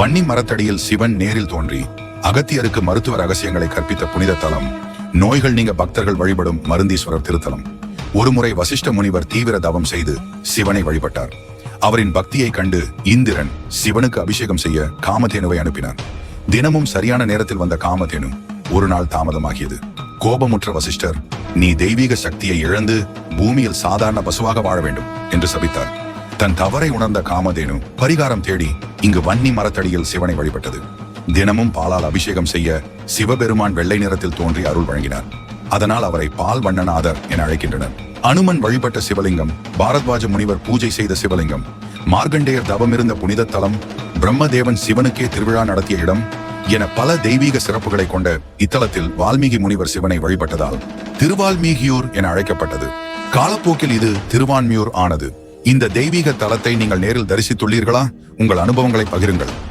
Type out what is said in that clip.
வன்னி மரத்தடியில் சிவன் நேரில் தோன்றி அகத்தியருக்கு மருத்துவ ரகசியங்களை கற்பித்த புனித தலம் நோய்கள் நீங்க பக்தர்கள் வழிபடும் மருந்தீஸ்வரர் திருத்தலம். ஒருமுறை வசிஷ்ட முனிவர் தீவிர தவம் செய்து சிவனை வழிபட்டார். அவரின் பக்தியை கண்டு இந்திரன் சிவனுக்கு அபிஷேகம் செய்ய காமதேனுவை அனுப்பினார். தினமும் சரியான நேரத்தில் வந்த காமதேனு ஒரு நாள் தாமதமாகியது. கோபமுற்ற வசிஷ்டர் நீ தெய்வீக சக்தியை இழந்து பூமியில் சாதாரண பசுவாக வாழ வேண்டும் என்று சபித்தார். தன் தவறை உணர்ந்த காமதேனு பரிகாரம் தேடி இங்கு வன்னி மரத்தடியில் சிவனை வழிபட்டது. தினமும் பாலால் அபிஷேகம் செய்ய சிவபெருமான் வெள்ளை நிறத்தில் தோன்றி அருள் வழங்கினார். அதனால் அவரை பால் வண்ணநாதர் என அழைக்கின்றனர். அனுமன் வழிபட்ட சிவலிங்கம் பாரத்வாஜ முனிவர் பூஜை செய்த சிவலிங்கம் மார்கண்டேயர் தவமிருந்த புனித தலம் பிரம்மதேவன் சிவனுக்கே திருவிழா நடத்திய இடம் என பல தெய்வீக சிறப்புகளை கொண்ட இத்தலத்தில் வால்மீகி முனிவர் சிவனை வழிபட்டதால் திருவால்மீகியூர் என அழைக்கப்பட்டது. காலப்போக்கில் இது திருவான்மியூர் ஆனது. இந்த தெய்வீக தளத்தை நீங்கள் நேரில் தரிசித்துள்ளீர்களா? உங்கள் அனுபவங்களை பகிருங்கள்.